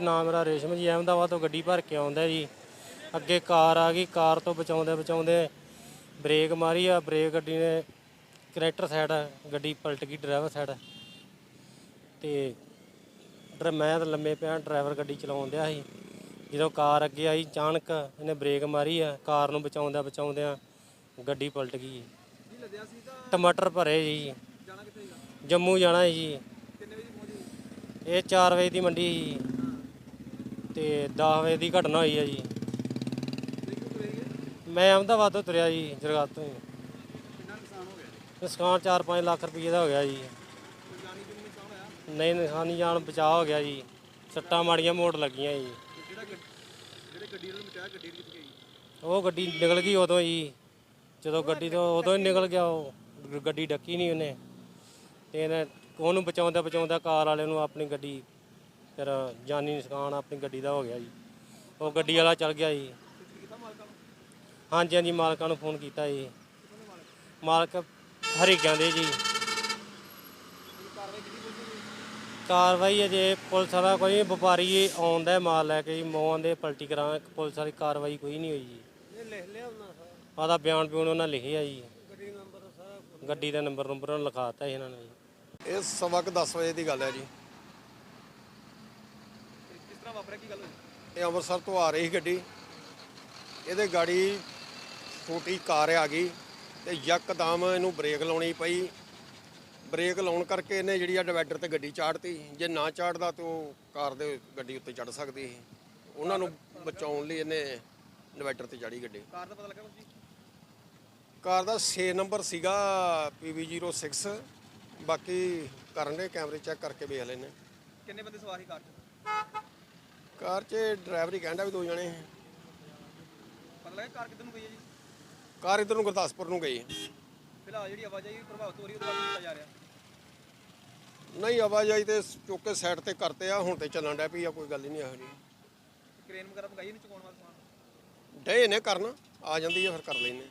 ਨਾਮ ਮੇਰਾ ਰੇਸ਼ਮ ਜੀ ਅਹਿਮਦਾਬਾਦ ਤੋਂ ਗੱਡੀ ਭਰ ਕੇ ਆਉਂਦਾ ਜੀ। ਅੱਗੇ ਕਾਰ ਆ ਗਈ ਕਾਰ ਤੋਂ ਬਚਾਉਂਦੇ ਬਚਾਉਂਦੇ ਬ੍ਰੇਕ ਮਾਰੀ ਆ ਬ੍ਰੇਕ ਗੱਡੀ ਨੇ ਕਰੈਕਟਰ ਸਾਈਡ ਗੱਡੀ ਪਲਟ ਗਈ ਡਰਾਈਵਰ ਸਾਈਡ ਤੇ ਡਰ ਮੈਂ ਤਾਂ ਲੰਮੇ ਪਿਆ ਡਰਾਈਵਰ ਗੱਡੀ ਚਲਾਉਣ ਡਿਆ ਸੀ। ਜਦੋਂ ਕਾਰ ਅੱਗੇ ਆਈ ਅਚਾਨਕ ਇਹਨੇ ਬ੍ਰੇਕ ਮਾਰੀ ਆ ਕਾਰ ਨੂੰ ਬਚਾਉਂਦਿਆਂ ਬਚਾਉਂਦਿਆਂ ਗੱਡੀ ਪਲਟ ਗਈ। ਟਮਾਟਰ ਭਰੇ ਜੀ। ਜੰਮੂ ਜਾਣਾ ਜੀ। ਵਜੇ ਇਹ 4 ਵਜੇ ਦੀ ਮੰਡੀ ਸੀ ਤੇ 10 ਵਜੇ ਦੀ ਘਟਨਾ ਹੋਈ ਹੈ ਜੀ। ਮੈਂ ਅਹਿਮਦਾਬਾਦ ਤੋਂ ਤੁਰਿਆ ਜੀ ਜਰਗਾਤ ਤੋਂ। ਕਿੰਨਾ ਨੁਕਸਾਨ ਹੋ ਗਿਆ ਨੁਕਸਾਨ 4-5 ਲੱਖ ਰੁਪਏ ਦਾ ਹੋ ਗਿਆ ਜੀ। ਨਹੀਂ ਨੁਕਸਾਨੀ ਜਾਨ ਬਚਾਅ ਹੋ ਗਿਆ ਜੀ। ਸੱਟਾਂ ਮਾੜੀਆਂ ਮੋੜ ਲੱਗੀਆਂ ਜੀ। ਉਹ ਗੱਡੀ ਨਿਕਲ ਗਈ ਉਦੋਂ ਜੀ। ਜਦੋਂ ਗੱਡੀ ਤੋਂ ਉਦੋਂ ਹੀ ਨਿਕਲ ਗਿਆ ਉਹ। ਗੱਡੀ ਡੱਕੀ ਨਹੀਂ ਉਹਨੇ। ਤੇ ਇਹਨੇ ਉਹਨੂੰ ਬਚਾਉਂਦਾ ਬਚਾਉਂਦਾ ਕਾਰ ਵਾਲੇ ਨੂੰ ਆਪਣੀ ਗੱਡੀ, ਫਿਰ ਜਾਨੀ ਨੁਕਸਾਨ ਆਪਣੀ ਗੱਡੀ ਦਾ ਹੋ ਗਿਆ ਜੀ। ਉਹ ਗੱਡੀ ਵਾਲਾ ਚਲ ਗਿਆ ਜੀ। ਹਾਂਜੀ ਹਾਂਜੀ, ਮਾਲਕਾਂ ਨੂੰ ਫੋਨ ਕੀਤਾ ਜੀ। ਮਾਲਕ ਹਰੀਗਾਂ ਦੇ ਜੀ। ਕਾਰਵਾਈ ਅਜੇ ਪੁਲਿਸ ਵਾਲਾ ਕੋਈ ਵਪਾਰੀ ਆਉਂਦਾ ਮਾਲ ਲੈ ਕੇ ਜੀ, ਮੋਹਾਂ ਦੇ ਪਲਟੀ ਕਰਾਂ ਪੁਲਿਸ ਵਾਲੀ ਕਾਰਵਾਈ ਕੋਈ ਨਹੀਂ ਹੋਈ ਜੀ। ਇਹ ਲਿਖ ਲਿਆ ਉਹਨਾਂ ਆਦਾ ਬਿਆਨ ਬਿਊਨ ਉਹਨਾਂ ਲਿਖਿਆ ਜੀ। ਗੱਡੀ ਨੰਬਰ, ਗੱਡੀ ਦਾ ਨੰਬਰ ਨੰਬਰ ਉਹਨਾਂ ਲਿਖਾਤਾ ਸੀ ਇਹਨਾਂ ਨੇ ਜੀ। ਇਹ ਸਵਾ ਕੁ 10 ਵਜੇ ਦੀ ਗੱਲ ਹੈ ਜੀ। ਕਿਸ ਤਰ੍ਹਾਂ ਵਾਪਰਿਆ? ਕੀ ਗੱਲ ਹੋਈ? ਇਹ ਅੰਮ੍ਰਿਤਸਰ ਤੋਂ ਆ ਰਹੀ ਸੀ ਗੱਡੀ। ਇਹਦੇ ਗਾੜੀ ਛੋਟੀ ਕਾਰ ਆ ਗਈ ਤੇ ਯਕਦਮ ਇਹਨੂੰ ਬ੍ਰੇਕ ਲਾਉਣੀ ਪਈ। ਬ੍ਰੇਕ ਲਾਉਣ ਕਰਕੇ ਇਹਨੇ ਜਿਹੜੀ ਆ ਡਿਵਾਈਡਰ ਤੇ ਗੱਡੀ ਚਾੜਤੀ। ਜੇ ਨਾ ਚਾੜਦਾ ਤੇ ਉਹ ਕਾਰ ਦੇ ਗੱਡੀ ਉੱਤੇ ਚੜ ਸਕਦੀ ਸੀ। ਉਹਨਾਂ ਨੂੰ ਬਚਾਉਣ ਲਈ ਇਹਨੇ ਡਿਵਾਈਡਰ ਤੇ ਚੜੀ ਗੱਡੀ। ਕਾਰ ਦਾ ਪਤਾ ਲੱਗਾ ਕੁਝ ਜੀ? ਕਾਰ ਦਾ 6 ਨੰਬਰ ਸੀਗਾ PV06 ਬਾਕੀ ਕਰਨ ਦੇ ਕੈਮਰੇ ਚੈੱਕ ਕਰਕੇ ਵੇਖ ਲੈਨੇ ਕਿੰਨੇ ਬੰਦੇ ਸਵਾਰ ਸੀ ਕਾਰ 'ਚ? ਕਾਰ 'ਚ ਡਰਾਈਵਰ ਹੀ ਕਹਿੰਦਾ ਵੀ ਦੋ ਜਣੇ ਸੀ। ਪਤਾ ਲੱਗਾ ਕਾਰ ਕਿੱਧਰ ਨੂੰ ਗਈ ਹੈ ਜੀ? ਕਾਰ ਇਧਰ ਨੂੰ ਗੁਰਦਾਸਪੁਰ ਨੂੰ ਗਈ। ਫਿਲਹਾਲ ਜਿਹੜੀ ਆਵਾਜਾਈ ਪ੍ਰਭਾਵਿਤ ਹੋ ਰਹੀ ਉਹਦੇ ਕੀ ਕੀਤਾ ਜਾ ਰਿਹਾ। ਨਹੀਂ ਆਵਾਜਾਈ ਤੇ ਚੁੱਕ ਕੇ ਸਾਈਡ ਤੇ ਕਰਤੇ ਆ ਹੁਣ ਤੇ ਚੱਲਣ ਡਿਆ ਪਈ ਆ ਕੋਈ ਗੱਲ ਹੀ ਨਹੀਂ ਇਹੋ ਜਿਹੀ। ਕ੍ਰੇਨ ਵਗੈਰਾ ਮੰਗਾਈ ਨਹੀਂ ਚੁਕਾਉਣ ਵਾਲਾ ਸਮਾਨ? ਡੇ ਨੇ ਕਰਨ ਆ ਜਾਂਦੀ ਆ ਫਿਰ ਕਰ ਲੈਨੇ